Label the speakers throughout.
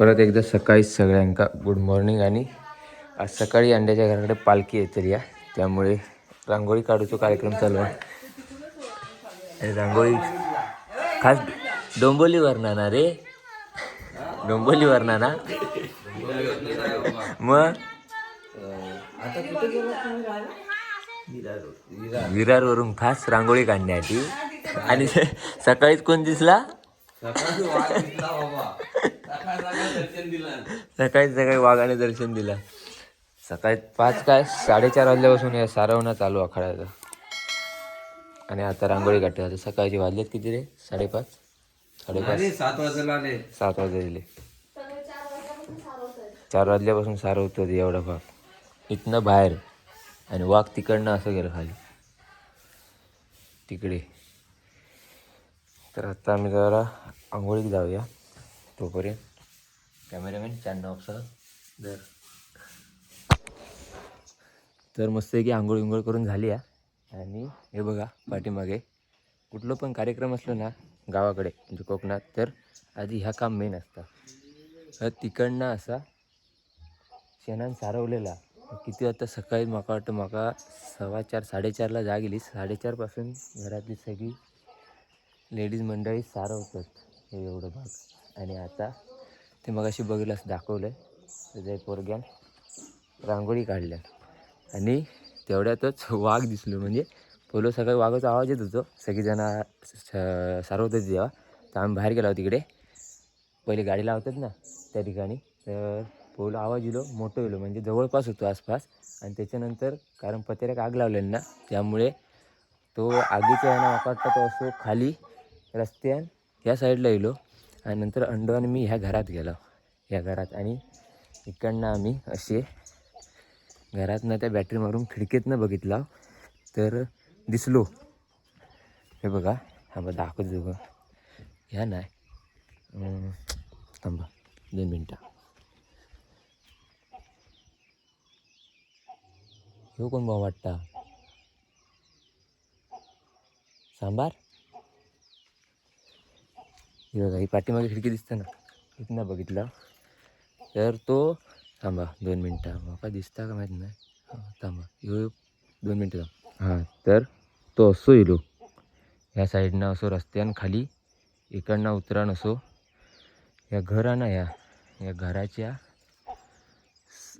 Speaker 1: परत एकदा सकाळी सगळ्यांका गुड मॉर्निंग आणि आज सकाळी अंड्याच्या घराकडे पालखी येतील या. त्यामुळे रांगोळी काढूचो कार्यक्रम चालू आहे. रांगोळी. खास डोंबोलीवर ना रे. डोंबोली ना ना मग? विरारवरून खास रांगोळी काढण्यासाठी. आणि सकाळीच कोण दिसला? सकाळी सकाळी वाघाने दर्शन दिलं. सकाळी पाच काय? साडेचार वाजल्यापासून या सारवणं चालू आखाड्याचं. आणि आता रांगोळी काढते आता सकाळची वाजलेत किती रे? साडेपाच? साडेपाच?
Speaker 2: सात वाजायला आले.
Speaker 1: सात वाजले दिले चार वाजल्यापासून सारवतो एवढा भाग. इथनं बाहेर. आणि वाघ तिकडनं असं गेलं खाली. तिकडे. तर आता आम्ही जरा आंघोळीत जाऊया. तोपर्यंत कॅमेरामॅन चांदनावसह जर तर मस्त की आंघोळ विंघोळ करून झाली आहे आणि हे बघा पाठीमागे कुठलं पण कार्यक्रम असलो ना गावाकडे म्हणजे कोकणात तर आधी ह्या काम मेन असतं. तर तिकडनं असा शेणान सारवलेला. किती वाजता सकाळी म्हाका वाटतं म्हाका सव्वा चार साडेचारला जा गेली. साडेचारपासून घरातली सगळी लेडीज मंडळी सारवतात. हे एवढं भाग. आणि आता ते मग अशी बघितलंच दाखवलं आहे त्याच्या पोरग्यान रांगोळी काढल्या आणि तेवढ्यातच वाघ दिसलो. म्हणजे पोलो सकाळी वाघाचा आवाज येत होतो. सगळीजणं स- सारवत होती तर आम्ही बाहेर गेलो तिकडे. पहिले गाडी लावतात ना त्या ठिकाणी. तर पोलो आवाज येलो मोठं येलो. म्हणजे जवळपास होतो आसपास. आणि त्याच्यानंतर कारण पत्र्याक आग लावलेली ना त्यामुळे तो आगीच्या ह्यानं वाटतं तो असो खाली रस्त्यान ह्या साईडला येलो. आणि नंतर अंडो आणि मी ह्या घरात गेलो. ह्या घरात आणि इकडनं आम्ही असे घरातनं त्या बॅटरी मारून खिडकीतनं बघितला तर दिसलो. हे बघा हा बघा दाखवत बघा ह्या नाही. थांबा दोन मिनटं. ह्यो कोण भाऊ वाटता? सांबार? हे बघा ही पाठीमागे खिडकी दिसते ना. इथनं बघितला. तर तो थांबा दोन मिनटं. माका दिसता का माहीत नाही? हां थांबा. ह्यो दोन मिनटं थांब. हां तर तो असो येलो ह्या साईडनं असो रस्त्यान खाली इकडनं उतरान असो. या घरानं ह्या या घराच्या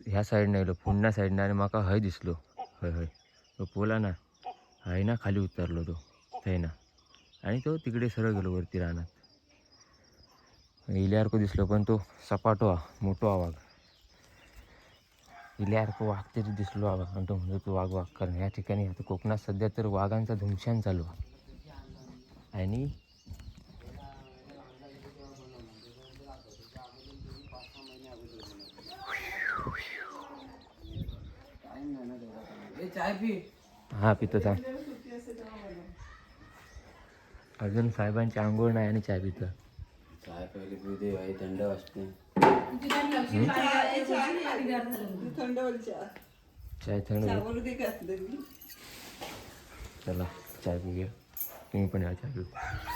Speaker 1: ह्या साईडनं येलो पुन्हा साईडनं. आणि म्हाका हय दिसलो. हय हय. तो पोला ना हय ना खाली उतरलो तो. थंय ना. आणि तो तिकडे सरळ गेलो वरती रानात. इल्यासारखं दिसलो पण तो सपाटो हा मोठो हा वाघ इल्यासारखं वाघ तरी दिसलो हा आणि तो म्हणतो तो वाघ वाघ कारण. या ठिकाणी आता कोकणात सध्या तर वाघांचा धुमशान चालू आहे. आणि हा पितो थांब. अजून साहेबांची आंघोळ नाही आणि चाय पितो.
Speaker 2: काय पहिले पिऊ दे भाई थंड वाजते.
Speaker 1: चाय थंड चला चाय पिऊया तुम्ही पण या चाय पिऊ.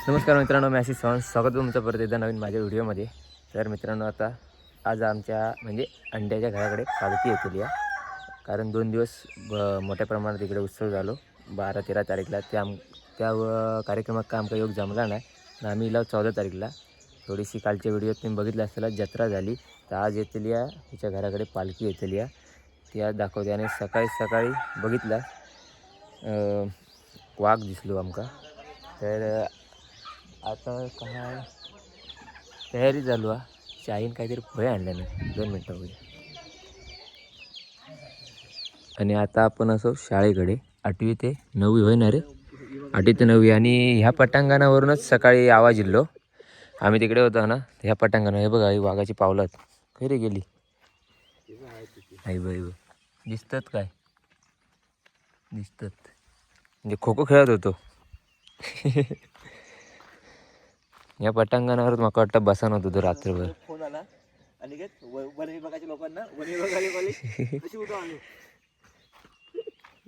Speaker 1: नमस्कार मित्रांनो मी आशिष चव्हाण. स्वागत तुमचं परत एकदा नवीन माझ्या व्हिडिओमध्ये. तर मित्रांनो आता आज आमच्या म्हणजे अंड्याच्या घराकडे पालखी येतील या. कारण दोन दिवस ब- मोठ्या प्रमाणात इकडे उत्सव झालो. बारा तेरा तारीखला त्या त्या कार्यक्रमात काम काही योग जमला नाही. आम्ही इला चौदा तारीखला थोडीशी कालच्या व्हिडिओत तुम्ही बघितलं असताना जत्रा झाली. तर आज येतली या हिच्या घराकडे पालखी येतली या. ती आज दाखवते आणि सकाळी सकाळी बघितला. वाघ दिसलो आमका. तर आता काय? तयारी चालू हा. चाईन काहीतरी फळे आणलं नाही दोन मिनटं होईल आणि आता आपण असो शाळेकडे. आठवी ते नववी होय ना रे आठवी ते नववी. आणि ह्या पटांगणावरूनच सकाळी आवाज इल्लो आम्ही तिकडे होतो ना ह्या पटांगण हे बघा ही वाघाची पावलात खरी गेली? आई बाई बघ दिसतात काय? दिसतात. म्हणजे खो खो खेळत होतो. या पटांगणावर मला वाटतं बसा होतो तो रात्रभर.
Speaker 2: फोन आला आणि वन विभागाच्या लोकांना वन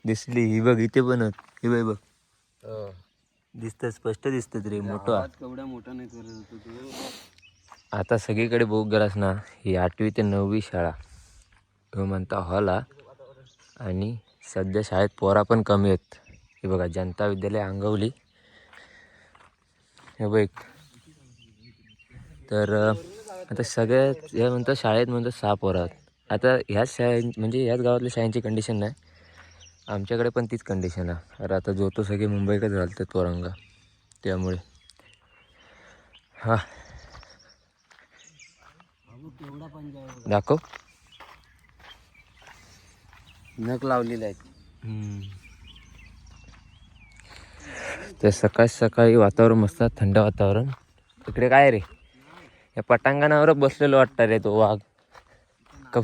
Speaker 1: दिसली ही बघ इथे पण ही बाई बघ. हो. दिसतं स्पष्ट दिसतं रे मोठं.
Speaker 2: केवढा मोठा नाही करत होतो तो.
Speaker 1: आता सगळीकडे बघू गेलास ना ही आठवी ते नववी शाळा. किंवा म्हणता हॉला आणि सध्या शाळेत पोरा पण कमी आहेत. हे बघा जनता विद्यालय अंगवली. हे बघ. तर आता सगळ्यात हे म्हणतात शाळेत म्हणतात सहा पोरं आहेत. आता ह्याच शाळे म्हणजे ह्याच गावातल्या शाळेची कंडिशन नाही. आमच्याकडे पण तीच कंडिशन आहे. अरे आता जो तो सगळे मुंबईकडे घालतात पोरांगा. त्यामुळे. हा. दाखव.
Speaker 2: नख लावलेले आहेत.
Speaker 1: तर सकाळ सकाळी वातावरण मस्त थंड वातावरण. इकडे काय रे? या पटांगणावरच बसलेलो वाटतं रे तो वाघ. कब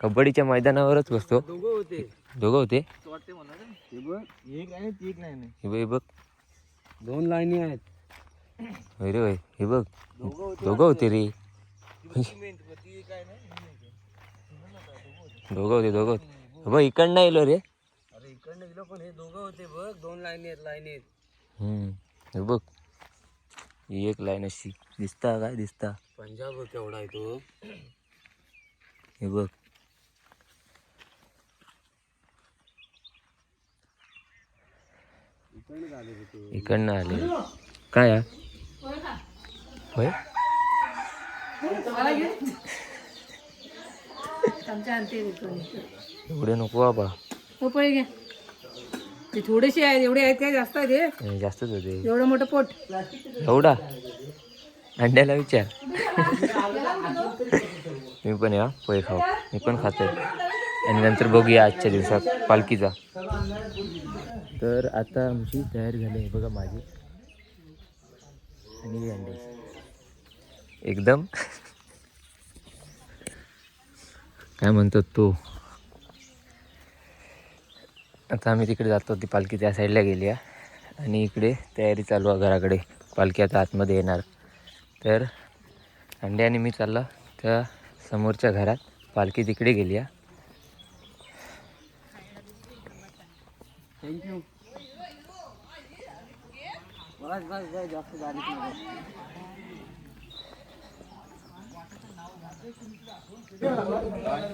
Speaker 1: कबड्डीच्या मैदानावरच बसतो.
Speaker 2: दोघं होते. हे बघ एक आहे, एक
Speaker 1: हे बघ. हे बघ
Speaker 2: दोन लाईनी आहेत.
Speaker 1: होय रे होय हे बघ.
Speaker 2: दोघं होते
Speaker 1: रे. दोघं होते दोघं होते. बघ इकडनं येलो रे.
Speaker 2: अरे इकडनं गेलो पण हे दोघं होते बघ. दोन लाईनी आहेत लाईनी आहेत.
Speaker 1: हम्म. हे बघ. ही एक लाईन अशी. दिसता काय? दिसता.
Speaker 2: पंजाब केवढा आहे तो.
Speaker 1: हे बघ. इकडनं आले. काय हा? होय? एवढे नको बाबा.
Speaker 3: घ्या ते थोडेसे आहेत एवढे आहेत काय जास्त आहेत हे?
Speaker 1: हे जास्तच होते
Speaker 3: एवढं मोठं पोट.
Speaker 1: एवढा? अंड्याला विचार. मी पण या पोहे खाऊ. मी पण खातो आणि नंतर बघूया आजच्या दिवसात. पालखीचा तर आता आमची तयारी झाली आहे बघा माझी. आणि अंडे. एकदम? काय म्हणतात तो? आता आम्ही तिकडे जातो ती पालखी त्या साईडला गेली आहे. आणि इकडे तयारी चालू आहे घराकडे. पालखी आता आतमध्ये येणार. तर अंडे आणि मी चालला त्या समोरच्या घरात. पालखी तिकडे गेली आहे.
Speaker 2: थँक्यू बस बस बस जास्त झाली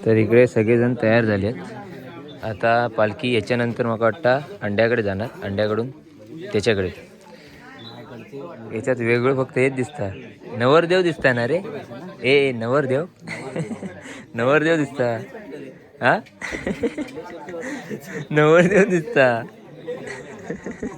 Speaker 1: तर इकडे सगळेजण तयार झाले आहेत आता पालखी याच्यानंतर मला वाटतं अंड्याकडे जाणार अंड्याकडून त्याच्याकडे. याच्यात वेगळं फक्त हेच दिसतं. नवरदेव दिसता ना रे? ए नवरदेव? नवरदेव दिसता. हा? नवरदेव दिसता.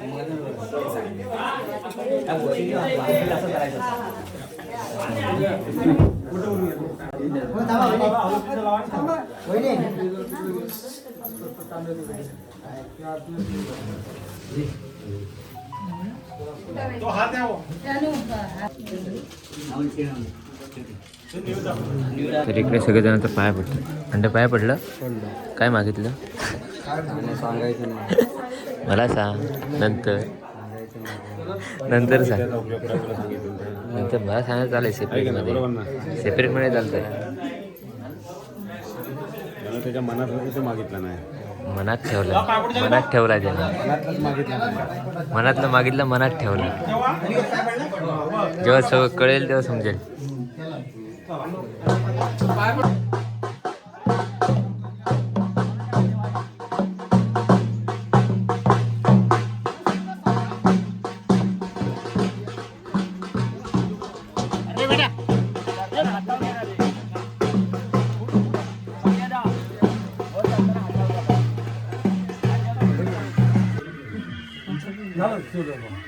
Speaker 3: दरवाजेचं
Speaker 1: तर इकडे सगळेजण तर पाया पडतात आणि पाया पडलं? काय मागितलं?
Speaker 2: सांगायचं
Speaker 1: मला सांग नंतर. नंतर सांग. नंतर मला सांगायचं चालेल सेपरेटमध्ये सेपरेटमध्ये
Speaker 4: त्याला त्याच्या मनात मागितलं नाही.
Speaker 3: मनात ठेवला. मनात ठेवला त्याने. मनातलं मागितलं मनात ठेवलं. जेव्हा सगळं कळेल तेव्हा समजेल. 가자. 나를 들어봐.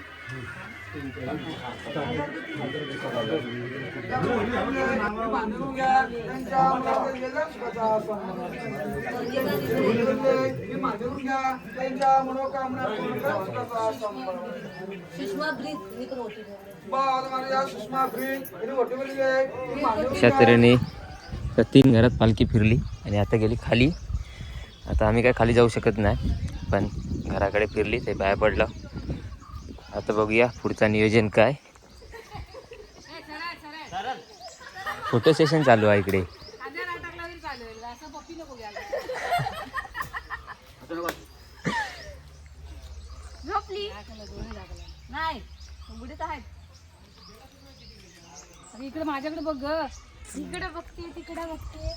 Speaker 3: अशा तऱ्हेने त्या तीन घरात पालखी फिरली आणि आता गेली खाली. आता आम्ही काय खाली जाऊ शकत नाही पण घराकडे फिरली ते बाहेर पडलं. आता बघूया पुढचं नियोजन काय. फोटो सेशन चालू आहे इकडे.
Speaker 5: आहेत.
Speaker 6: अरे इकडे माझ्याकडे बघ
Speaker 5: इकडे बघते तिकडे बघते.